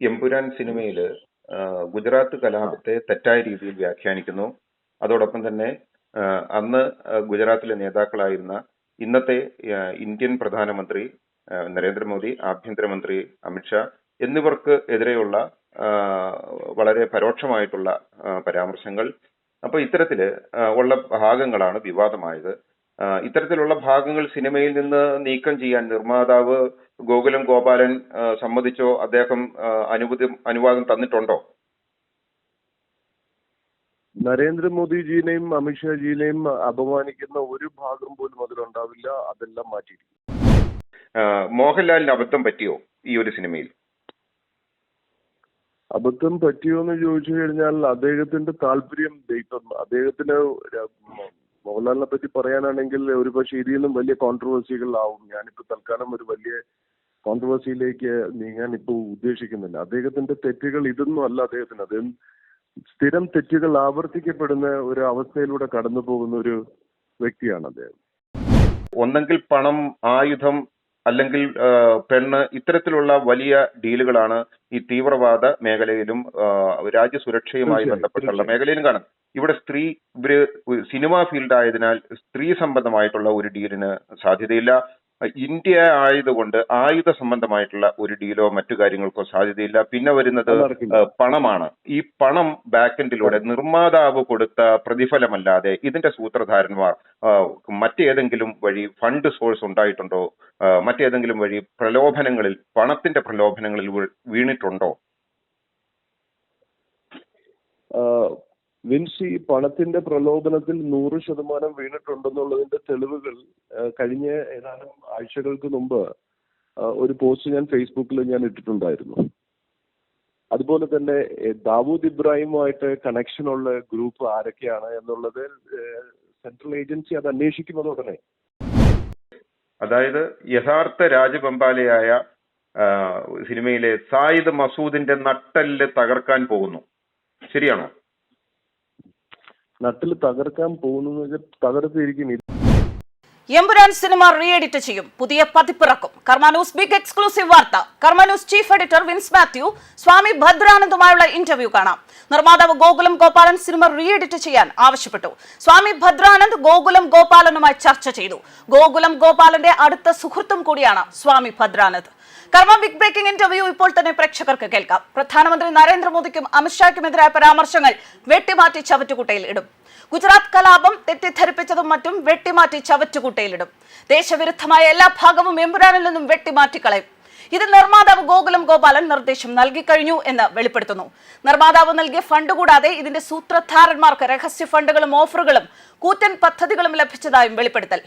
എമ്പുരാൻ സിനിമയിൽ ഗുജറാത്ത് കലാപത്തെ തെറ്റായ രീതിയിൽ വ്യാഖ്യാനിക്കുന്നു. അതോടൊപ്പം തന്നെ അന്ന് ഗുജറാത്തിലെ നേതാക്കളായിരുന്ന ഇന്നത്തെ ഇന്ത്യൻ പ്രധാനമന്ത്രി നരേന്ദ്രമോദി ആഭ്യന്തരമന്ത്രി അമിത്ഷാ എന്നിവർക്ക് എതിരെയുള്ള വളരെ പരോക്ഷമായിട്ടുള്ള പരാമർശങ്ങൾ. അപ്പൊ ഇത്തരത്തിൽ ഉള്ള ഭാഗങ്ങളാണ് വിവാദമായത്. ഇത്തരത്തിലുള്ള ഭാഗങ്ങൾ സിനിമയിൽ നിന്ന് നീക്കം ചെയ്യാൻ നിർമ്മാതാവ് ഗോകുലം ഗോപാലൻ സമ്മതിച്ചോ? അദ്ദേഹം അനുമതി അനുവാദം തന്നിട്ടുണ്ടോ? നരേന്ദ്രമോദിജിയെയും അമിത്ഷാജിയെയും അപമാനിക്കുന്ന ഒരു ഭാഗം പോലും അതിലുണ്ടാവില്ല. അതെല്ലാം മാറ്റിയിരിക്കും മോഹൻലാലിന് അബദ്ധം പറ്റിയോ ഈ ഒരു സിനിമയിൽ? അബദ്ധം പറ്റിയോ എന്ന് ചോദിച്ചു കഴിഞ്ഞാൽ അദ്ദേഹത്തിന്റെ താല്പര്യം ദൈവം അദ്ദേഹത്തിന് മോഹൻലാലിനെ പറ്റി പറയാനാണെങ്കിൽ ഒരു ഇതിലും വലിയ കോൺട്രവേഴ്സികളാവും ഞാനിപ്പോ തൽക്കാലം ഒരു വലിയ കോൺട്രവേഴ്സിയിലേക്ക് നീങ്ങാൻ ഇപ്പോൾ ഉദ്ദേശിക്കുന്നില്ല. അദ്ദേഹത്തിന്റെ തെറ്റുകൾ ഇതൊന്നും അല്ല അദ്ദേഹത്തിന്. അദ്ദേഹം സ്ഥിരം തെറ്റുകൾ ആവർത്തിക്കപ്പെടുന്ന ഒരു അവസ്ഥയിലൂടെ കടന്നു പോകുന്ന ഒരു വ്യക്തിയാണ് അദ്ദേഹം. ഒന്നെങ്കിൽ പണം ആയുധം അല്ലെങ്കിൽ പെണ്ണ് ഇത്തരത്തിലുള്ള വലിയ ഡീലുകളാണ് ഈ തീവ്രവാദ മേഖലയിലും രാജ്യസുരക്ഷയുമായി ബന്ധപ്പെട്ടുള്ള. മേഖലയിലും കാണും ഇവിടെ സ്ത്രീ ഇവർ സിനിമാ ഫീൽഡ് ആയതിനാൽ സ്ത്രീ സംബന്ധമായിട്ടുള്ള ഒരു ഡീലിന് സാധ്യതയില്ല ഇന്ത്യ ആയതുകൊണ്ട് ആയുധ സംബന്ധമായിട്ടുള്ള ഒരു ഡീലോ മറ്റു കാര്യങ്ങൾക്കോ സാധ്യതയില്ല. പിന്നെ വരുന്നത് പണമാണ്. ഈ പണം ബാക്കെൻഡിലൂടെ നിർമ്മാതാവ് കൊടുത്ത പ്രതിഫലമല്ലാതെ ഇതിന്റെ സൂത്രധാരന്മാർ മറ്റേതെങ്കിലും വഴി ഫണ്ട് സോഴ്സ് ഉണ്ടായിട്ടുണ്ടോ? മറ്റേതെങ്കിലും വഴി പ്രലോഭനങ്ങളിൽ പണത്തിന്റെ പ്രലോഭനങ്ങളിൽ വീണിട്ടുണ്ടോ? വിൻസി പണത്തിന്റെ പ്രലോഭനത്തിൽ നൂറ് ശതമാനം വീണിട്ടുണ്ടെന്നുള്ളതിന്റെ തെളിവുകൾ കഴിഞ്ഞ ഏതാനും ആഴ്ചകൾക്ക് മുമ്പ് ഒരു പോസ്റ്റ് ഞാൻ ഫേസ്ബുക്കിൽ ഞാൻ ഇട്ടിട്ടുണ്ടായിരുന്നു. അതുപോലെ തന്നെ ദാവൂദ് ഇബ്രാഹിമുമായിട്ട് കണക്ഷൻ ഉള്ള ഗ്രൂപ്പ് ആരൊക്കെയാണ് എന്നുള്ളത് സെൻട്രൽ ഏജൻസി അത് അന്വേഷിക്കുമെന്ന് ഉടനെ. അതായത് യഥാർത്ഥ രാജപമ്പാലയായ സിനിമയിലെ സായിദ് മസൂദിന്റെ നട്ടൽ തകർക്കാൻ പോകുന്നു. ശരിയാണോ? നട്ടിൽ തകർക്കാൻ പോകുന്നു തകർത്തിരിക്കും. എമ്പുരാൻ സിനിമ റീ എഡിറ്റ് ചെയ്യും. പുതിയ പതിപ്പിറക്കും. കർമാനൂസ് ബിഗ് എക്സ്ക്ലൂസീവ് വാർത്ത. Karma News chief editor wins Mathew Swami ഭദ്രാനന്ദുമായുള്ള ഇന്റർവ്യൂ കാണാം. നിർമ്മാതാവ് Gokulam Gopalan cinema re edit ചെയ്യാൻ ആവശ്യപ്പെട്ടു. സ്വാമി ഭദ്രാനന്ദ് ഗോകുലം ഗോപാലനുമായി ചർച്ച ചെയ്തു. ഗോകുലം ഗോപാലന്റെ അടുത്ത സുഹൃത്തും കൂടിയാണ് സ്വാമി ഭദ്രാനന്ദ്. കർമ്മ ബിഗ് ബ്രേക്കിംഗ് ഇന്റർവ്യൂ ഇപ്പോൾ തന്നെ പ്രേക്ഷകർക്ക് കേൾക്കാം. പ്രധാനമന്ത്രി നരേന്ദ്രമോദിക്കും അമിത്ഷായ്ക്കുമെതിരായ പരാമർശങ്ങൾ വെട്ടിമാറ്റി ചവറ്റുകുട്ടയിൽ ഇടും. ഗുജറാത്ത് കലാപം തെറ്റിദ്ധരിപ്പിച്ചതും മറ്റും വെട്ടിമാറ്റി ചവറ്റുകുട്ടയിലിടും ദേശവിരുദ്ധമായ എല്ലാ ഭാഗവും എമ്പുരാനിൽ നിന്നും വെട്ടിമാറ്റിക്കളയും ഇത് നിർമ്മാതാവ് ഗോകുലം ഗോപാലൻ നിർദ്ദേശം നൽകി കഴിഞ്ഞു എന്ന് വെളിപ്പെടുത്തുന്നു. നിർമ്മാതാവ് നൽകിയ ഫണ്ട് കൂടാതെ ഇതിന്റെ സൂത്രധാരന്മാർക്ക് രഹസ്യ ഫണ്ടുകളും ഓഫറുകളും കൂറ്റൻ പദ്ധതികളും ലഭിച്ചതായും വെളിപ്പെടുത്തൽ.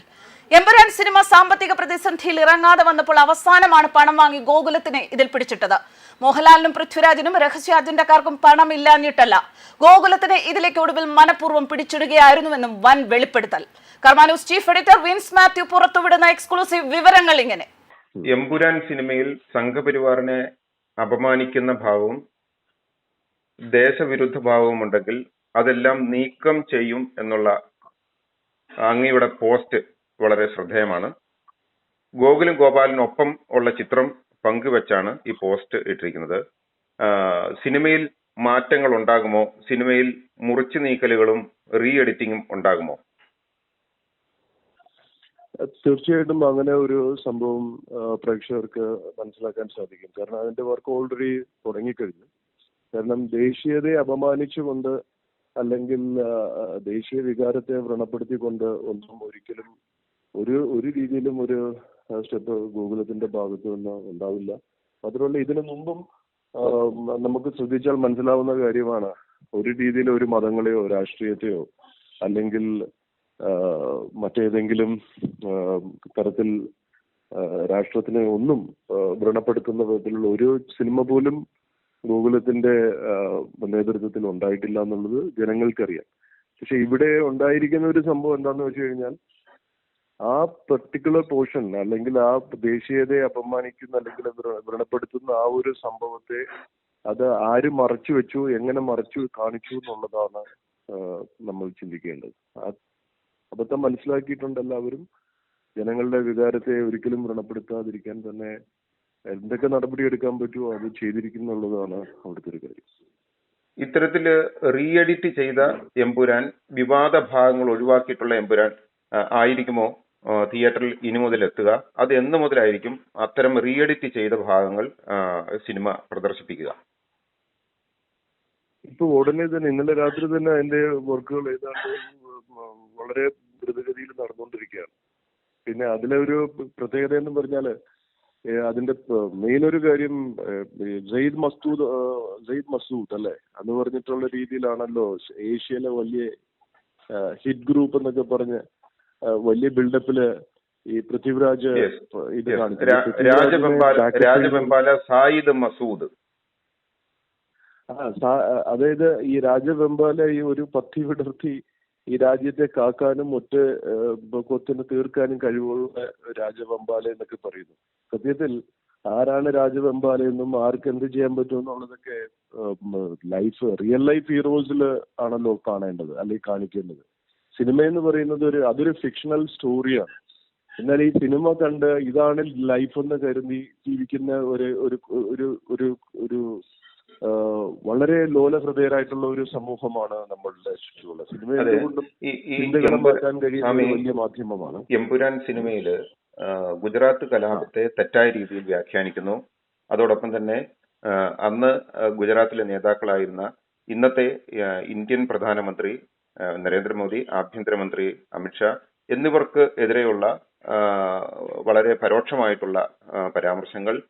എമ്പുരാൻ സിനിമ സാമ്പത്തിക പ്രതിസന്ധിയിൽ ഇറങ്ങാതെ വന്നപ്പോൾ അവസാനമാണ് പണം വാങ്ങി ഗോകുലത്തിനെ ഇതിൽ പിടിച്ചിട്ടത്. മോഹൻലാലിനും പൃഥ്വിരാജിനും രഹസ്യ അജണ്ടക്കാർക്കും പണമില്ലാഞ്ഞിട്ടല്ല. ഗോകുലത്തിനെ ഇതിലേക്ക് ഒടുവിൽ മനഃപൂർവം പിടിച്ചിടുകയായിരുന്നുവെന്നും വൻ വെളിപ്പെടുത്തൽ. Karma News chief editor wins Mathew പുറത്തുവിടുന്ന എക്സ്ക്ലൂസീവ് വിവരങ്ങൾ ഇങ്ങനെ. എമ്പുരാൻ സിനിമയിൽ സംഘപരിവാറിനെ അപമാനിക്കുന്ന ഭാവവും ദേശവിരുദ്ധ ഭാവവും ഉണ്ടെങ്കിൽ അതെല്ലാം നീക്കം ചെയ്യും എന്നുള്ള അങ്ങയുടെ പോസ്റ്റ് വളരെ ശ്രദ്ധേയമാണ്. ഗോകുലും ഗോപാലിനൊപ്പം ഉള്ള ചിത്രം പങ്കുവെച്ചാണ് ഈ പോസ്റ്റ് ഇട്ടിരിക്കുന്നത്. സിനിമയിൽ മാറ്റങ്ങൾ ഉണ്ടാകുമോ? സിനിമയിൽ മുറിച്ചു നീക്കലുകളും റീ എഡിറ്റിംഗും ഉണ്ടാകുമോ? തീർച്ചയായിട്ടും അങ്ങനെ ഒരു സംഭവം പ്രേക്ഷകർക്ക് മനസ്സിലാക്കാൻ സാധിക്കും. കാരണം അതിന്റെ വർക്ക് ഓൾറെഡി തുടങ്ങിക്കഴിഞ്ഞു. കാരണം ദേശീയതയെ അപമാനിച്ചുകൊണ്ട് അല്ലെങ്കിൽ ദേശീയ വികാരത്തെ വ്രണപ്പെടുത്തിക്കൊണ്ട് ഒന്നും ഒരിക്കലും ഒരു ഒരു രീതിയിലും ഒരു സ്റ്റെപ്പ് ഗൂഗിളത്തിന്റെ ഭാഗത്തു നിന്ന് ഉണ്ടാവില്ല. മാത്രമല്ല ഇതിനു മുമ്പും നമുക്ക് ശ്രദ്ധിച്ചാൽ മനസ്സിലാവുന്ന കാര്യമാണ്. ഒരു രീതിയിൽ ഒരു മതങ്ങളെയോ രാഷ്ട്രീയത്തെയോ അല്ലെങ്കിൽ മറ്റേതെങ്കിലും തരത്തിൽ രാഷ്ട്രത്തിനെ ഒന്നും വ്രണപ്പെടുത്തുന്ന വിധത്തിലുള്ള ഒരു സിനിമ പോലും ഗോകുലത്തിന്റെ ആ, നേതൃത്വത്തിൽ ഉണ്ടായിട്ടില്ല എന്നുള്ളത് ജനങ്ങൾക്കറിയാം. പക്ഷെ ഇവിടെ ഉണ്ടായിരിക്കുന്ന ഒരു സംഭവം എന്താണെന്ന് വെച്ച് കഴിഞ്ഞാൽ ആ പെർട്ടിക്കുലർ പോർഷൻ അല്ലെങ്കിൽ ആ ദേശീയതയെ അപമാനിക്കുന്ന അല്ലെങ്കിൽ വ്ര- വ്രണപ്പെടുത്തുന്ന ആ ഒരു സംഭവത്തെ അത് ആര് മറച്ചു വെച്ചു എങ്ങനെ മറച്ചു കാണിച്ചു എന്നുള്ളതാണ് നമ്മൾ ചിന്തിക്കേണ്ടത്. അബദ്ധം മനസ്സിലാക്കിയിട്ടുണ്ട് എല്ലാവരും. ജനങ്ങളുടെ വികാരത്തെ ഒരിക്കലും വ്രണപ്പെടുത്താതിരിക്കാൻ തന്നെ എന്തൊക്കെ നടപടി എടുക്കാൻ പറ്റുമോ അത് ചെയ്തിരിക്കുന്നുള്ളതാണ് അവിടുത്തെ ഒരു കാര്യം. ഇത്തരത്തിൽ റീ എഡിറ്റ് ചെയ്ത എമ്പുരാൻ വിവാദ ഭാഗങ്ങൾ ഒഴിവാക്കിയിട്ടുള്ള എമ്പുരാൻ ആയിരിക്കുമോ? തിയേറ്ററിൽ ഇനി മുതൽ എത്തുക. അത് എന്ന് മുതലായിരിക്കും അത്തരം റീഎഡിറ്റ് ചെയ്ത ഭാഗങ്ങൾ സിനിമ പ്രദർശിപ്പിക്കുക. ഇപ്പൊ ഉടനെ തന്നെ ഇന്നലെ രാത്രി തന്നെ അതിന്റെ വർക്കുകൾ ഏതാണ്ട് വളരെ ദ്രുതഗതിയിൽ നടന്നുകൊണ്ടിരിക്കുകയാണ്. പിന്നെ അതിലെ ഒരു പ്രത്യേകത എന്ന് പറഞ്ഞാൽ അതിന്റെ മെയിൻ ഒരു കാര്യം ജയ്ദ് മസ്തൂദ് ജയ്ദ് മസൂദ് അല്ലെ? എന്ന് പറഞ്ഞിട്ടുള്ള രീതിയിലാണല്ലോ ഏഷ്യയിലെ വലിയ ഹിറ്റ് ഗ്രൂപ്പ് എന്നൊക്കെ പറഞ്ഞ് വലിയ ബിൽഡപ്പിൽ ഈ പൃഥ്വിരാജ്. ഇത്. രാജവെമ്പാല സായിദ് മസൂദ് അതായത് ഈ രാജവെമ്പാല ഈ ഒരു പത്തി വിടർത്തി ഈ രാജ്യത്തെ കാക്കാനും ഒറ്റ കൊത്തിന് തീർക്കാനും കഴിവുള്ള രാജവെമ്പാല എന്നൊക്കെ പറയുന്നു സത്യത്തിൽ ആരാണ് രാജവെമ്പാല എന്നും ആർക്ക് എന്ത് ചെയ്യാൻ പറ്റും എന്നുള്ളതൊക്കെ ലൈഫ് റിയൽ ലൈഫ് ഹീറോസിൽ ആണല്ലോ കാണേണ്ടത് അല്ലെങ്കിൽ കാണിക്കേണ്ടത് സിനിമ എന്ന് പറയുന്നത് ഒരു അതൊരു ഫിക്ഷണൽ സ്റ്റോറിയാണ് എന്നാൽ ഈ സിനിമ കണ്ട് ഇതാണ് ലൈഫ് എന്ന് കരുതി ജീവിക്കുന്ന ഒരു ഒരു ഒരു ഒരു ഒരു വളരെ വളരെ ലോലഹൃദയരായിട്ടുള്ള ഒരു സമൂഹമാണ് നമ്മളുടെ ചുറ്റുമുള്ള. സിനിമ അതെ. എന്തുകൊണ്ടും ഈ ഈ ചിന്തകളെ മാറ്റാൻ കഴിയുന്ന വലിയ മാധ്യമമാണ്. എംപുരാൻ സിനിമയിൽ ഗുജറാത്ത് കലാപത്തെ തെറ്റായ രീതിയിൽ വ്യാഖ്യാനിക്കുന്നു. അതോടൊപ്പം തന്നെ അന്ന് ഗുജറാത്തിലെ നേതാക്കളായിരുന്ന ഇന്നത്തെ ഇന്ത്യൻ പ്രധാനമന്ത്രി നരേന്ദ്രമോദി ആഭ്യന്തരമന്ത്രി അമിത്ഷാ എന്നിവർക്ക് എതിരെയുള്ള വളരെ പരോക്ഷമായിട്ടുള്ള പരാമർശങ്ങൾ.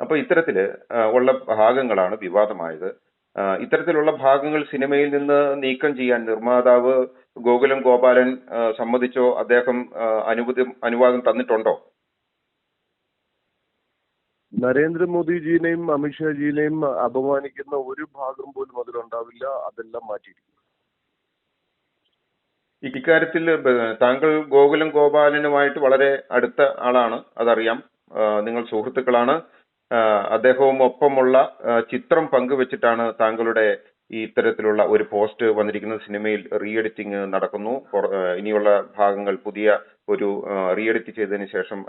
അപ്പൊ ഇത്തരത്തിൽ ഉള്ള ഭാഗങ്ങളാണ് വിവാദമായത്. ഇത്തരത്തിലുള്ള ഭാഗങ്ങൾ സിനിമയിൽ നിന്ന് നീക്കം ചെയ്യാൻ നിർമ്മാതാവ് ഗോകുലം ഗോപാലൻ സമ്മതിച്ചോ? അദ്ദേഹം അനുവദി അനുവാദം തന്നിട്ടുണ്ടോ? നരേന്ദ്രമോദിജിനെയും അമിത്ഷാജിനെയും അപമാനിക്കുന്ന ഒരു ഭാഗം പോലും അതിലുണ്ടാവില്ല. അതെല്ലാം മാറ്റിയിരിക്കും ഇക്കാര്യത്തിൽ താങ്കൾ ഗോകുലം ഗോപാലനുമായിട്ട് വളരെ അടുത്ത ആളാണ് അതറിയാം. നിങ്ങൾ സുഹൃത്തുക്കളാണ്. അദ്ദേഹവും ഒപ്പമുള്ള ചിത്രം പങ്കുവച്ചിട്ടാണ് താങ്കളുടെ ഈ ഇത്തരത്തിലുള്ള ഒരു പോസ്റ്റ് വന്നിരിക്കുന്നത്. സിനിമയിൽ റീ എഡിറ്റിംഗ് നടക്കുന്നു ഇനിയുള്ള ഭാഗങ്ങൾ പുതിയ ഒരു റീ എഡിറ്റ് ചെയ്തതിന് ശേഷം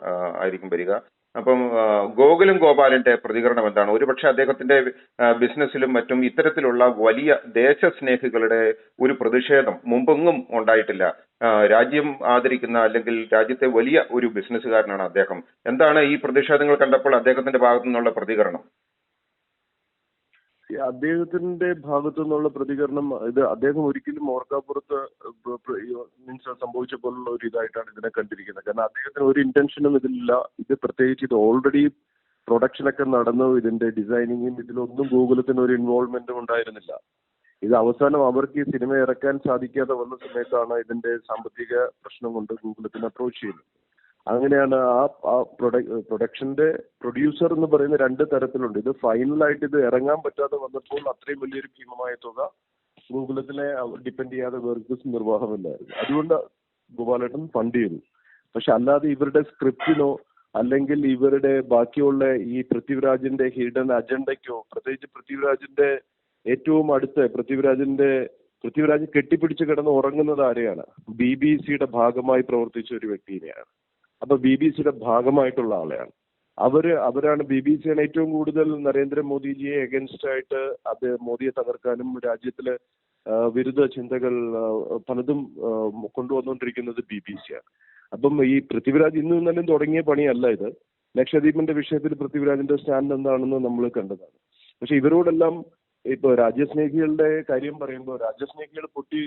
ആയിരിക്കും വരിക. അപ്പം ഗോകുലും ഗോപാലിന്റെ പ്രതികരണം എന്താണ്? ഒരുപക്ഷെ അദ്ദേഹത്തിന്റെ ബിസിനസ്സിലും മറ്റും ഇത്തരത്തിലുള്ള വലിയ ദേശസ്നേഹികളുടെ ഒരു പ്രതിഷേധം മുമ്പെങ്ങും ഉണ്ടായിട്ടില്ല. രാജ്യം ആദരിക്കുന്ന അല്ലെങ്കിൽ രാജ്യത്തെ വലിയ ഒരു ബിസിനസ്സുകാരനാണ് അദ്ദേഹം. എന്താണ് ഈ പ്രതിഷേധങ്ങൾ കണ്ടപ്പോൾ അദ്ദേഹത്തിന്റെ ഭാഗത്തു നിന്നുള്ള പ്രതികരണം? അദ്ദേഹത്തിന്റെ ഭാഗത്തു നിന്നുള്ള പ്രതികരണം ഇത് അദ്ദേഹം ഒരിക്കലും ഓർക്കാപ്പുറത്ത് മീൻസ് സംഭവിച്ച പോലുള്ള ഒരു ഇതായിട്ടാണ് ഇതിനെ കണ്ടിരിക്കുന്നത്. കാരണം അദ്ദേഹത്തിന് ഒരു ഇന്റൻഷനും ഇതിലില്ല. ഇത് പ്രത്യേകിച്ച് ഇത് ഓൾറെഡി പ്രൊഡക്ഷനൊക്കെ നടന്നു. ഇതിന്റെ ഡിസൈനിങ്ങും ഇതിലൊന്നും ഗൂഗിളത്തിന് ഒരു ഇൻവോൾവ്മെന്റും ഉണ്ടായിരുന്നില്ല. ഇത് അവസാനം അവർക്ക് ഈ സിനിമ ഇറക്കാൻ സാധിക്കാതെ വന്ന സമയത്താണ് ഇതിന്റെ സാമ്പത്തിക പ്രശ്നം കൊണ്ട് ഗൂഗിളത്തിന് അപ്രോച്ച് ചെയ്യുന്നത്. അങ്ങനെയാണ് ആ പ്രൊഡക്ഷന്റെ പ്രൊഡ്യൂസർ എന്ന് പറയുന്ന രണ്ട് തരത്തിലുണ്ട്. ഇത് ഫൈനലായിട്ട് ഇത് ഇറങ്ങാൻ പറ്റാതെ വന്നപ്പോൾ അത്രയും വലിയൊരു ഭീമമായ തുക ഗൂഗിളത്തിനെ ഡിപ്പെൻഡ് ചെയ്യാതെ വേർക്ക് നിർവാഹമില്ലായിരുന്നു അതുകൊണ്ട് ഗോപാലേട്ടൻ ഫണ്ട് ചെയ്തു. പക്ഷെ അല്ലാതെ ഇവരുടെ സ്ക്രിപ്റ്റിനോ അല്ലെങ്കിൽ ഇവരുടെ ബാക്കിയുള്ള ഈ പൃഥ്വിരാജിന്റെ ഹിഡൻ അജണ്ടയ്ക്കോ പ്രത്യേകിച്ച് പൃഥ്വിരാജിന്റെ ഏറ്റവും അടുത്ത പൃഥ്വിരാജിന്റെ പൃഥ്വിരാജ് കെട്ടിപ്പിടിച്ച് കിടന്ന് ഉറങ്ങുന്നത് ആരെയാണ്? ബി ബി സിയുടെ ഭാഗമായി പ്രവർത്തിച്ച ഒരു വ്യക്തിയെയാണ്. അപ്പൊ ബി ബി സിയുടെ ഭാഗമായിട്ടുള്ള ആളെയാണ്. അവർ അവരാണ് ബി ബി സിയാണ് ഏറ്റവും കൂടുതൽ നരേന്ദ്രമോദിജിയെ എഗൻസ്റ്റ് ആയിട്ട് അത് മോദിയെ തകർക്കാനും രാജ്യത്തിലെ വിരുദ്ധ ചിന്തകൾ പലതും കൊണ്ടുവന്നുകൊണ്ടിരിക്കുന്നത് ബി ബി സിയാണ് അപ്പം ഈ പൃഥ്വിരാജ് ഇന്നും ഇന്നലെയും തുടങ്ങിയ പണിയല്ല ഇത്. ലക്ഷദ്വീപിന്റെ വിഷയത്തിൽ പൃഥ്വിരാജിന്റെ സ്റ്റാൻഡ് എന്താണെന്ന് നമ്മൾ കണ്ടതാണ്. പക്ഷെ ഇവരോടെല്ലാം ഇപ്പൊ രാജ്യസ്നേഹികളുടെ കാര്യം പറയുമ്പോൾ രാജ്യസ്നേഹികൾ പൊട്ടി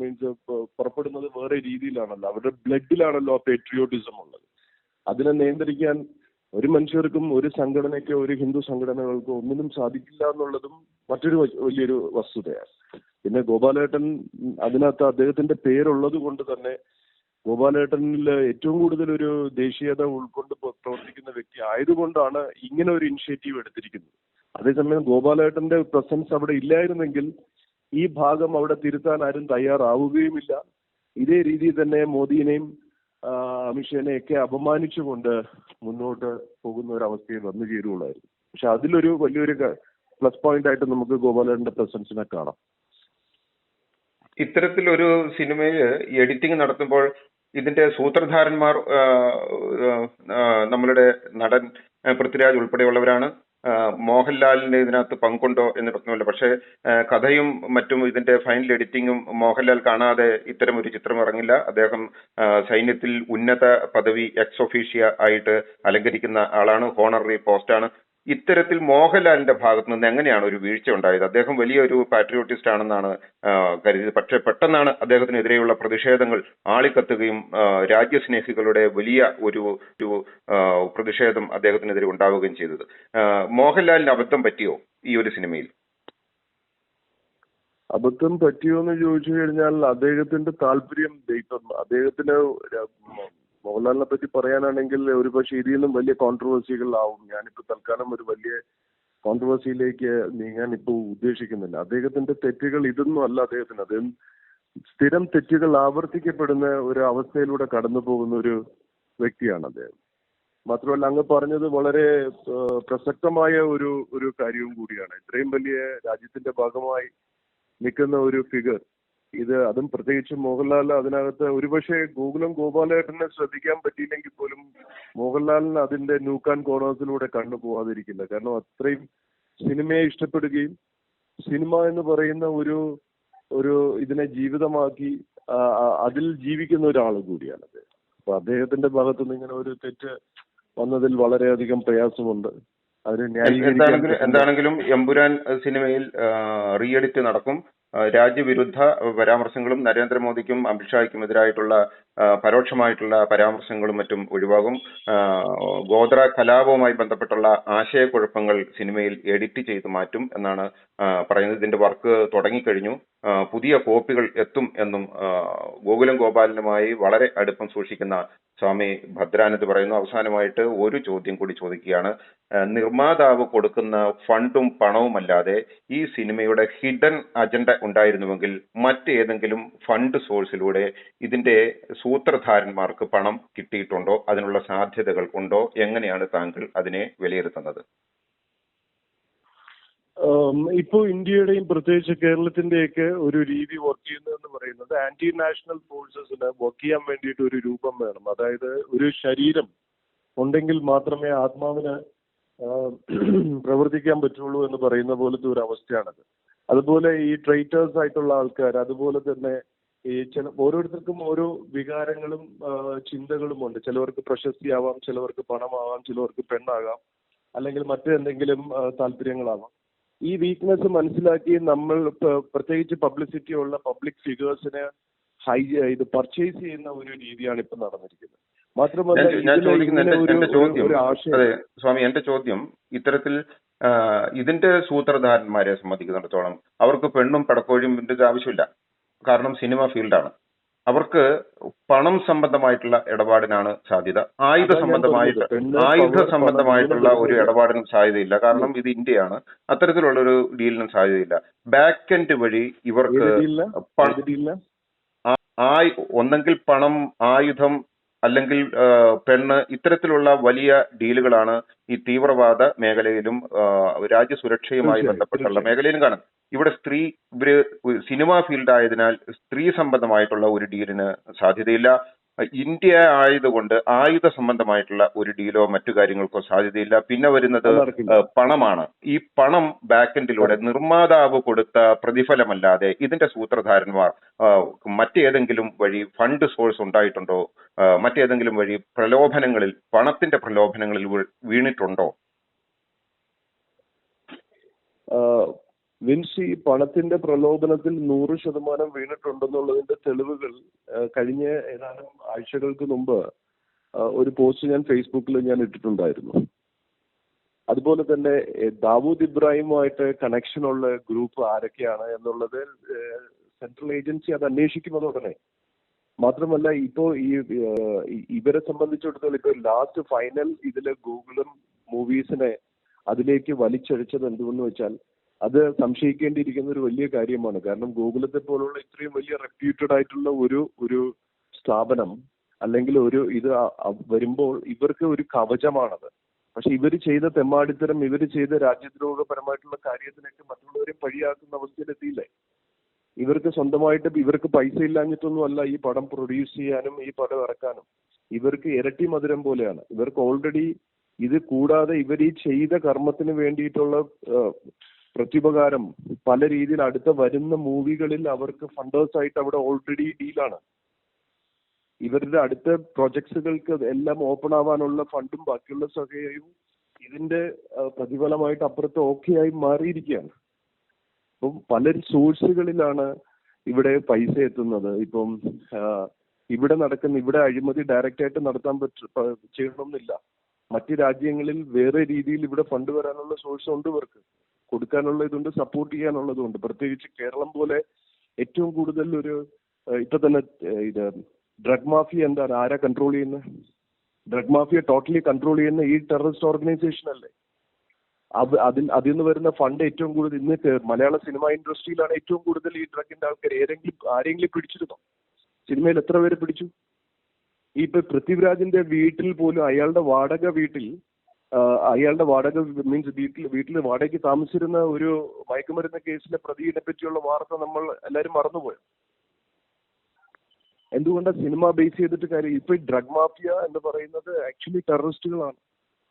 മീൻസ് പുറപ്പെടുന്നത് വേറെ രീതിയിലാണല്ലോ. അവരുടെ ബ്ലഡിലാണല്ലോ ആ പേട്രിയോട്ടിസം ഉള്ളത്. അതിനെ നിയന്ത്രിക്കാൻ ഒരു മനുഷ്യർക്കും ഒരു സംഘടനയ്ക്കോ ഒരു ഹിന്ദു സംഘടനകൾക്കോ ഒന്നിനും സാധിക്കില്ല എന്നുള്ളതും മറ്റൊരു വലിയൊരു വസ്തുതയാണ്. പിന്നെ ഗോപാലേട്ടൻ അതിനകത്ത് അദ്ദേഹത്തിന്റെ പേരുള്ളത് കൊണ്ട് തന്നെ ഗോപാലേട്ടനിൽ ഏറ്റവും കൂടുതൽ ഒരു ദേശീയത ഉൾക്കൊണ്ട് പ്രവർത്തിക്കുന്ന വ്യക്തി ആയതുകൊണ്ടാണ് ഇങ്ങനെ ഒരു ഇനിഷ്യേറ്റീവ് എടുത്തിരിക്കുന്നത്. അതേസമയം ഗോപാലേട്ടന്റെ പ്രസൻസ് അവിടെ ഇല്ലായിരുന്നെങ്കിൽ ഈ ഭാഗം അവിടെ തിരുത്താൻ ആരും തയ്യാറാവുകയുമില്ല. ഇതേ രീതിയിൽ തന്നെ മോദിയെയും അമിത്ഷാനെ ഒക്കെ അപമാനിച്ചുകൊണ്ട് മുന്നോട്ട് പോകുന്ന ഒരു അവസ്ഥയിൽ വന്നു ചേരുകയുള്ളായിരുന്നു. പക്ഷെ അതിലൊരു വലിയൊരു പ്ലസ് പോയിന്റ് ആയിട്ട് നമുക്ക് ഗോപാലേട്ടന്റെ പ്രസൻസിനെ കാണാം. ഇത്തരത്തിലൊരു സിനിമയിൽ എഡിറ്റിംഗ് നടത്തുമ്പോൾ ഇതിന്റെ സൂത്രധാരന്മാർ നമ്മളുടെ നടൻ പൃഥ്വിരാജ് ഉൾപ്പെടെയുള്ളവരാണ്. മോഹൻലാലിന് ഇതിനകത്ത് പങ്കുണ്ടോ എന്ന് പ്രശ്നമില്ല. പക്ഷേ കഥയും മറ്റും ഇതിന്റെ ഫൈനൽ എഡിറ്റിംഗും മോഹൻലാൽ കാണാതെ ഇത്തരം ഒരു ചിത്രം ഇറങ്ങില്ല. അദ്ദേഹം സൈന്യത്തിൽ ഉന്നത പദവി എക്സ് ഒഫീഷ്യ ആയിട്ട് അലങ്കരിക്കുന്ന ആളാണ്. ഹോണററി പോസ്റ്റാണ് ഇത്തരത്തിൽ മോഹൻലാലിന്റെ ഭാഗത്ത് നിന്ന് എങ്ങനെയാണ് ഒരു വീഴ്ച ഉണ്ടായത്? അദ്ദേഹം വലിയൊരു പാട്രിയോട്ടിസ്റ്റ് ആണെന്നാണ് കരുതിയത്. പക്ഷെ പെട്ടെന്നാണ് അദ്ദേഹത്തിനെതിരെയുള്ള പ്രതിഷേധങ്ങൾ ആളിക്കത്തുകയും രാജ്യസ്നേഹികളുടെ വലിയ ഒരു ഒരു പ്രതിഷേധം അദ്ദേഹത്തിനെതിരെ ഉണ്ടാവുകയും ചെയ്തത്. മോഹൻലാലിന് അബദ്ധം പറ്റിയോ ഈ ഒരു സിനിമയിൽ? അബദ്ധം പറ്റിയോ എന്ന് ചോദിച്ചു കഴിഞ്ഞാൽ അദ്ദേഹത്തിന്റെ താല്പര്യം ഇപ്പം അദ്ദേഹത്തിന് മോഹൻലാലിനെ പറ്റി പറയാനാണെങ്കിൽ ഒരു ഇതിലും ഇതിൽ നിന്നും വലിയ കോൺട്രവേഴ്സികളാവും ഞാനിപ്പോ തൽക്കാലം ഒരു വലിയ കോൺട്രവേഴ്സിയിലേക്ക് നീങ്ങാൻ ഇപ്പോൾ ഉദ്ദേശിക്കുന്നില്ല. അദ്ദേഹത്തിന്റെ തെറ്റുകൾ ഇതൊന്നും അല്ല അദ്ദേഹത്തിന്. അദ്ദേഹം സ്ഥിരം തെറ്റുകൾ ആവർത്തിക്കപ്പെടുന്ന ഒരു അവസ്ഥയിലൂടെ കടന്നു പോകുന്ന ഒരു വ്യക്തിയാണ് അദ്ദേഹം. മാത്രമല്ല അങ്ങ് പറഞ്ഞത് വളരെ പ്രസക്തമായ ഒരു ഒരു കാര്യവും കൂടിയാണ്. ഇത്രയും വലിയ രാജ്യത്തിന്റെ ഭാഗമായി നിൽക്കുന്ന ഒരു ഫിഗർ ഇത് അതും പ്രത്യേകിച്ച് മോഹൻലാൽ അതിനകത്ത് ഒരുപക്ഷെ ഗോകുലം ഗോപാലേട്ടനെ ശ്രദ്ധിക്കാൻ പറ്റിയില്ലെങ്കിൽ പോലും മോഹൻലാലിന് അതിന്റെ നൂക്കാൻ കോണേഴ്സിലൂടെ കണ്ണു പോവാതിരിക്കില്ല. കാരണം അത്രയും സിനിമയെ ഇഷ്ടപ്പെടുകയും സിനിമ എന്ന് പറയുന്ന ഒരു ഒരു ഇതിനെ ജീവിതമാക്കി അതിൽ ജീവിക്കുന്ന ഒരാൾ കൂടിയാണ് അദ്ദേഹം. അപ്പൊ അദ്ദേഹത്തിന്റെ ഭാഗത്തുനിന്ന് ഇങ്ങനെ ഒരു തെറ്റ് വന്നതിൽ വളരെയധികം പ്രയാസമുണ്ട്. അതിന് എന്താണെങ്കിലും എമ്പുരാൻ സിനിമയിൽ റീഎഡിറ്റ് നടക്കും. രാജ്യവിരുദ്ധ പരാമർശങ്ങളും നരേന്ദ്രമോദിക്കും അമിത്ഷായ്ക്കും എതിരായിട്ടുള്ള പരോക്ഷമായിട്ടുള്ള പരാമർശങ്ങളും മറ്റും ഒഴിവാകും. ഗോത്ര കലാപവുമായി ബന്ധപ്പെട്ടുള്ള ആശയക്കുഴപ്പങ്ങൾ സിനിമയിൽ എഡിറ്റ് ചെയ്ത് മാറ്റും എന്നാണ് പറയുന്നത്. ഇതിന്റെ വർക്ക് തുടങ്ങിക്കഴിഞ്ഞു. പുതിയ കോപ്പികൾ എത്തും എന്നും ഗോകുലം ഗോപാലനുമായി വളരെ അടുപ്പം സൂക്ഷിക്കുന്ന സ്വാമി ഭദ്രാനന്ദ് പറയുന്നു. അവസാനമായിട്ട് ഒരു ചോദ്യം കൂടി ചോദിക്കുകയാണ്. നിർമ്മാതാവ് കൊടുക്കുന്ന ഫണ്ടും പണവുമല്ലാതെ ഈ സിനിമയുടെ ഹിഡൻ അജണ്ട ഉണ്ടായിരുന്നുവെങ്കിൽ മറ്റേതെങ്കിലും ഫണ്ട് സോഴ്സിലൂടെ ഇതിന്റെ സൂത്രധാരന്മാർക്ക് പണം കിട്ടിയിട്ടുണ്ടോ? അതിനുള്ള സാധ്യതകൾ ഉണ്ടോ? എങ്ങനെയാണ് താങ്കൾ അതിനെ വിലയിരുത്തുന്നത്? ഉം, ഇപ്പോ ഇന്ത്യയുടെയും പ്രത്യേകിച്ച് കേരളത്തിന്റെയൊക്കെ ഒരു രീതി വർക്ക് ചെയ്യുന്നതെന്ന് പറയുന്നത് ആന്റി നാഷണൽ ഫോഴ്സസിന് വർക്ക് ചെയ്യാൻ വേണ്ടിയിട്ട് ഒരു രൂപം വേണം. അതായത് ഒരു ശരീരം ഉണ്ടെങ്കിൽ മാത്രമേ ആത്മാവിന് പ്രവർത്തിക്കാൻ പറ്റുള്ളൂ എന്ന് പറയുന്ന പോലത്തെ ഒരു അവസ്ഥയാണത്. അതുപോലെ ഈ ട്രൈറ്റേഴ്സ് ആയിട്ടുള്ള ആൾക്കാർ അതുപോലെ തന്നെ ഈ ചില ഓരോരുത്തർക്കും ഓരോ വികാരങ്ങളും ചിന്തകളും ഉണ്ട്. ചിലവർക്ക് പ്രശസ്തിയാവാം ചിലവർക്ക് പണമാവാം ചിലവർക്ക് പെണ്ണാകാം അല്ലെങ്കിൽ മറ്റെന്തെങ്കിലും താല്പര്യങ്ങളാവാം. ഈ വീക്ക്നെസ് മനസ്സിലാക്കി നമ്മൾ പ്രത്യേകിച്ച് പബ്ലിസിറ്റി ഉള്ള പബ്ലിക് ഫിഗേഴ്സിനെ ഹൈ ഇത് പർച്ചേസ് ചെയ്യുന്ന ഒരു രീതിയാണ് ഇപ്പൊ നടന്നിരിക്കുന്നത്. മാത്രമല്ല ഞാൻ ചോദിക്കുന്ന ഒരു ആശയം സ്വാമി എന്റെ ചോദ്യം ഇത്തരത്തിൽ ഇതിന്റെ സൂത്രധാരന്മാരെ സംബന്ധിക്കുന്നിടത്തോളം അവർക്ക് പെണ്ണും പടക്കോഴിയും ഇതിന്റെ ആവശ്യമില്ല. കാരണം സിനിമ ഫീൽഡാണ്. അവർക്ക് പണം സംബന്ധമായിട്ടുള്ള ഇടപാടിനാണ് സാധ്യത. ആയുധ സംബന്ധമായിട്ട് ആയുധ സംബന്ധമായിട്ടുള്ള ഒരു ഇടപാടിനും സാധ്യതയില്ല. കാരണം ഇത് ഇന്ത്യയാണ്. അത്തരത്തിലുള്ള ഒരു ഡീലിനും സാധ്യതയില്ല. ബാക്ക് എൻഡ് വഴി ഇവർക്ക് ഒന്നെങ്കിൽ പണം ആയുധം അല്ലെങ്കിൽ പെണ്ണ് ഇത്തരത്തിലുള്ള വലിയ ഡീലുകളാണ് ഈ തീവ്രവാദ മേഖലയിലും രാജ്യസുരക്ഷയുമായി ബന്ധപ്പെട്ടുള്ള. മേഖലയിലും കാണാം ഇവിടെ സ്ത്രീ ഇവർ സിനിമാ ഫീൽഡ് ആയതിനാൽ സ്ത്രീ സംബന്ധമായിട്ടുള്ള ഒരു ഡീലിന് സാധ്യതയില്ല ഇന്ത്യ ആയതുകൊണ്ട് ആയുധ സംബന്ധമായിട്ടുള്ള ഒരു ഡീലോ മറ്റു കാര്യങ്ങൾക്കോ സാധ്യതയില്ല. പിന്നെ വരുന്നത് പണമാണ്. ഈ പണം ബാക്കെൻഡിലൂടെ നിർമ്മാതാവ് കൊടുത്ത പ്രതിഫലമല്ലാതെ ഇതിന്റെ സൂത്രധാരന്മാർ മറ്റേതെങ്കിലും വഴി ഫണ്ട് സോഴ്സ് ഉണ്ടായിട്ടുണ്ടോ? മറ്റേതെങ്കിലും വഴി പ്രലോഭനങ്ങളിൽ പണത്തിന്റെ പ്രലോഭനങ്ങളിൽ വീണിട്ടുണ്ടോ? വിൻസി പണത്തിന്റെ പ്രലോഭനത്തിൽ നൂറ് ശതമാനം വീണിട്ടുണ്ടെന്നുള്ളതിന്റെ തെളിവുകൾ കഴിഞ്ഞ ഏതാനും ആഴ്ചകൾക്ക് മുമ്പ് ഒരു പോസ്റ്റ് ഞാൻ ഫേസ്ബുക്കിൽ ഞാൻ ഇട്ടിട്ടുണ്ടായിരുന്നു. അതുപോലെ തന്നെ ദാവൂദ് ഇബ്രാഹിമുമായിട്ട് കണക്ഷൻ ഉള്ള ഗ്രൂപ്പ് ആരൊക്കെയാണ് എന്നുള്ളത് സെൻട്രൽ ഏജൻസി അത് അന്വേഷിക്കുന്നത് ഉടനെ. മാത്രമല്ല ഇപ്പോ ഈ ഇവരെ സംബന്ധിച്ചിടത്തോളം ഇപ്പൊ ലാസ്റ്റ് ഫൈനൽ ഇതിൽ ഗൂഗിളും മൂവീസിനെ അതിലേക്ക് വലിച്ചഴിച്ചത് എന്തുവെന്ന് വെച്ചാൽ അത് സംശയിക്കേണ്ടിയിരിക്കുന്ന ഒരു വലിയ കാര്യമാണ്. കാരണം ഗൂഗിളത്തെ പോലുള്ള ഇത്രയും വലിയ റെപ്യൂട്ടഡ് ആയിട്ടുള്ള ഒരു ഒരു സ്ഥാപനം അല്ലെങ്കിൽ ഒരു ഇത് വരുമ്പോൾ ഇവർക്ക് ഒരു കവചമാണത്. പക്ഷെ ഇവർ ചെയ്ത തെമ്മാടിത്തരം ഇവർ ചെയ്ത രാജ്യദ്രോഹപരമായിട്ടുള്ള കാര്യത്തിനൊക്കെ മറ്റുള്ളവരെ പഴിയാക്കുന്ന അവസ്ഥയിലെത്തിയില്ലേ ഇവർക്ക് സ്വന്തമായിട്ട് ഇവർക്ക് പൈസ ഇല്ലാഞ്ഞിട്ടൊന്നും അല്ല ഈ പടം പ്രൊഡ്യൂസ് ചെയ്യാനും ഈ പടം ഇറക്കാനും. ഇവർക്ക് ഇരട്ടി മധുരം പോലെയാണ്. ഇവർക്ക് ഓൾറെഡി ഇത് കൂടാതെ ഇവർ ഈ ചെയ്ത കർമ്മത്തിന് വേണ്ടിയിട്ടുള്ള പ്രത്യുപകാരം പല രീതിയിൽ അടുത്ത വരുന്ന മൂവികളിൽ അവർക്ക് ഫണ്ടേഴ്സ് ആയിട്ട് അവിടെ ഓൾറെഡി ഡീലാണ് ഇവരുടെ അടുത്ത പ്രൊജക്ട്സുകൾക്ക് എല്ലാം ഓപ്പൺ ആവാനുള്ള ഫണ്ടും ബാക്കിയുള്ള സഹയും ഇതിന്റെ പ്രതിഫലമായിട്ട് അപ്പുറത്ത് ഓക്കെ ആയി മാറിയിരിക്കുകയാണ്. അപ്പം പല സോഴ്സുകളിലാണ് ഇവിടെ പൈസ എത്തുന്നത്. ഇപ്പം ഇവിടെ നടക്കുന്ന ഇവിടെ അഴിമതി ഡയറക്റ്റ് ആയിട്ട് നടത്താൻ പറ്റ ചെയ്യണമെന്നില്ല. മറ്റ് രാജ്യങ്ങളിൽ വേറെ രീതിയിൽ ഇവിടെ ഫണ്ട് വരാനുള്ള സോഴ്സ് ഉണ്ട് ഇവർക്ക്. കൊടുക്കാനുള്ള ഇതുണ്ട് സപ്പോർട്ട് ചെയ്യാനുള്ളതുണ്ട് പ്രത്യേകിച്ച് കേരളം പോലെ ഏറ്റവും കൂടുതൽ ഒരു ഇപ്പൊ തന്നെ ഇത് ഡ്രഗ് മാഫിയ എന്താണ്? ആരാ കൺട്രോൾ ചെയ്യുന്നത് ഡ്രഗ് മാഫിയ ടോട്ടലി കൺട്രോൾ ചെയ്യുന്ന ഈ ടെററിസ്റ്റ് ഓർഗനൈസേഷൻ അല്ലേ? അത് അതിൽ അതിൽ നിന്ന് വരുന്ന ഫണ്ട് ഏറ്റവും കൂടുതൽ ഇന്ന് മലയാള സിനിമ ഇൻഡസ്ട്രിയിലാണ് ഏറ്റവും കൂടുതൽ ഈ ഡ്രഗിന്റെ ആൾക്കാർ ഏതെങ്കിലും ആരെങ്കിലും പിടിച്ചിരുന്നോ? സിനിമയിൽ എത്ര പേര് പിടിച്ചു? ഈ ഇപ്പൊ പൃഥ്വിരാജിന്റെ വീട്ടിൽ പോലും അയാളുടെ വാടക വീട്ടിൽ അയാളുടെ വാടക മീൻസ് വീട്ടിൽ വീട്ടിൽ വാടകയ്ക്ക് താമസിച്ചിരുന്ന ഒരു മയക്കുമരുന്ന് കേസിലെ പ്രതിയെ പറ്റിയുള്ള വാർത്ത നമ്മൾ എല്ലാവരും മറന്നുപോയി. എന്തുകൊണ്ടാണ് സിനിമ ബേസ് ചെയ്തിട്ട് കാര്യം? ഇപ്പൊ ഡ്രഗ് മാഫിയ എന്ന് പറയുന്നത് ആക്ച്വലി ടെററിസ്റ്റുകളാണ്.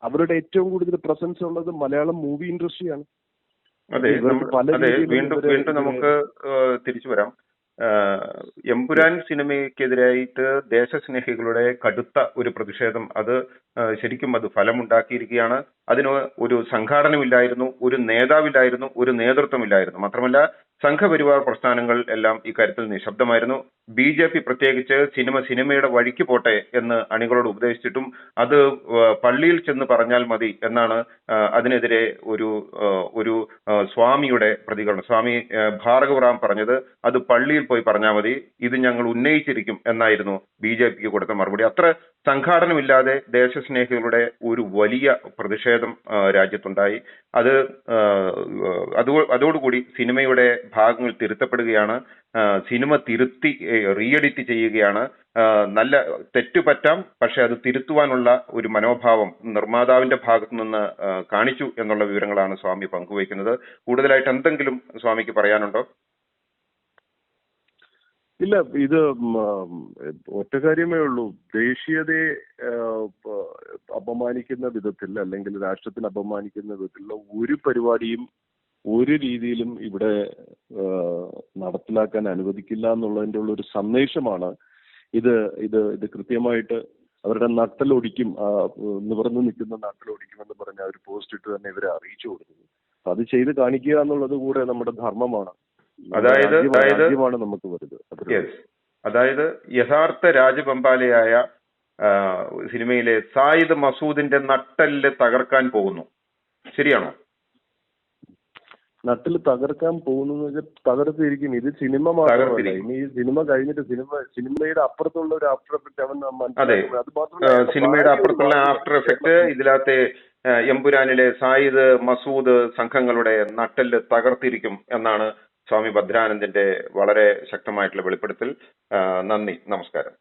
അവരുടെ ഏറ്റവും കൂടുതൽ പ്രസൻസ് ഉള്ളത് മലയാളം മൂവി ഇൻഡസ്ട്രിയാണ്. അതെ വീണ്ടും വീണ്ടും നമുക്ക് തിരിച്ചു വരാം. ഏഹ്, എമ്പുരാൻ സിനിമയ്ക്കെതിരായിട്ട് ദേശസ്നേഹികളുടെ കടുത്ത ഒരു പ്രതിഷേധം. അത് ശരിക്കും അത് ഫലമുണ്ടാക്കിയിരിക്കുകയാണ്. അതിന് ഒരു സംഘാടനമില്ലായിരുന്നു ഒരു നേതാവില്ലായിരുന്നു ഒരു നേതൃത്വമില്ലായിരുന്നു. മാത്രമല്ല സംഘപരിവാർ പ്രസ്ഥാനങ്ങൾ എല്ലാം ഇക്കാര്യത്തിൽ നിശബ്ദമായിരുന്നു. ബി ജെ പി പ്രത്യേകിച്ച് സിനിമ സിനിമയുടെ വഴിക്ക് പോട്ടെ എന്ന് അണികളോട് ഉപദേശിച്ചിട്ടും അത് പള്ളിയിൽ ചെന്ന് പറഞ്ഞാൽ മതി എന്നാണ് അതിനെതിരെ ഒരു ഒരു സ്വാമിയുടെ പ്രതികരണം. സ്വാമി ഭാർഗവറാം പറഞ്ഞത് അത് പള്ളിയിൽ പോയി പറഞ്ഞാൽ മതി. ഇത് ഞങ്ങൾ ഉന്നയിച്ചിരിക്കും എന്നായിരുന്നു ബി ജെ പിക്ക് കൊടുത്ത മറുപടി. അത്ര സംഘാടനമില്ലാതെ ദേശസ്നേഹികളുടെ ഒരു വലിയ പ്രതിഷേധം രാജ്യത്തുണ്ടായി. അത് അതോ അതോടുകൂടി സിനിമയുടെ ഭാഗങ്ങൾ തിരുത്തപ്പെടുകയാണ് സിനിമ തിരുത്തി റീഎഡിറ്റ് ചെയ്യുകയാണ്. നല്ല തെറ്റുപറ്റാം പക്ഷെ അത് തിരുത്തുവാനുള്ള ഒരു മനോഭാവം നിർമ്മാതാവിന്റെ ഭാഗത്തു നിന്ന് കാണിച്ചു എന്നുള്ള വിവരങ്ങളാണ് സ്വാമി പങ്കുവയ്ക്കുന്നത്. കൂടുതലായിട്ട് എന്തെങ്കിലും സ്വാമിക്ക് പറയാനുണ്ടോ? ഇല്ല ഇത് ഒറ്റ കാര്യമേ ഉള്ളൂ. ദേശീയതയെ അപമാനിക്കുന്ന വിധത്തിൽ അല്ലെങ്കിൽ രാഷ്ട്രത്തിന് അപമാനിക്കുന്ന വിധത്തിലുള്ള ഒരു പരിപാടിയും ഒരു രീതിയിലും ഇവിടെ നടപ്പിലാക്കാൻ അനുവദിക്കില്ല എന്നുള്ളതിന്റെ ഉള്ള ഒരു സന്ദേശമാണ് ഇത് ഇത് ഇത് കൃത്യമായിട്ട് അവരുടെ നട്ടലൊടിക്കും നിവർന്നു നിൽക്കുന്ന നട്ടലൊടിക്കുമെന്ന് പറഞ്ഞ ഒരു പോസ്റ്റ് ഇട്ട് തന്നെ ഇവരെ അറിയിച്ചു കൊടുക്കുന്നു അത് ചെയ്ത് കാണിക്കുക എന്നുള്ളത് കൂടെ നമ്മുടെ ധർമ്മമാണ്. അതായത്- അതായത് നമുക്ക് യെസ് അതായത് യഥാർത്ഥ രാജപമ്പാലയായ സിനിമയിലെ സായിദ് മസൂദിന്റെ നട്ടൽ തകർക്കാൻ പോകുന്നു. ശരിയാണോ? നട്ടിൽ തകർക്കാൻ പോകുന്നു തകർത്തിരിക്കും. ഇത് സിനിമ മാത്രമല്ല. ഇനി ഈ സിനിമ കഴിഞ്ഞിട്ട് സിനിമ സിനിമയുടെ അപ്പുറത്തുള്ള ഒരു ആഫ്റ്റർ എഫക്ട് അവൻ അതെ. മനസ്സിലാക്കും സിനിമയുടെ അപ്പുറത്തുള്ള ആഫ്റ്റർ എഫക്ട് ഇതിലാത്തെ എംപുരാനിലെ സായിദ് മസൂദ് സംഘങ്ങളുടെ നട്ടൽ തകർത്തിരിക്കും എന്നാണ് സ്വാമി ഭദ്രാനന്ദന്റെ വളരെ ശക്തമായിട്ടുള്ള വെളിപ്പെടുത്തൽ നന്ദി നമസ്കാരം.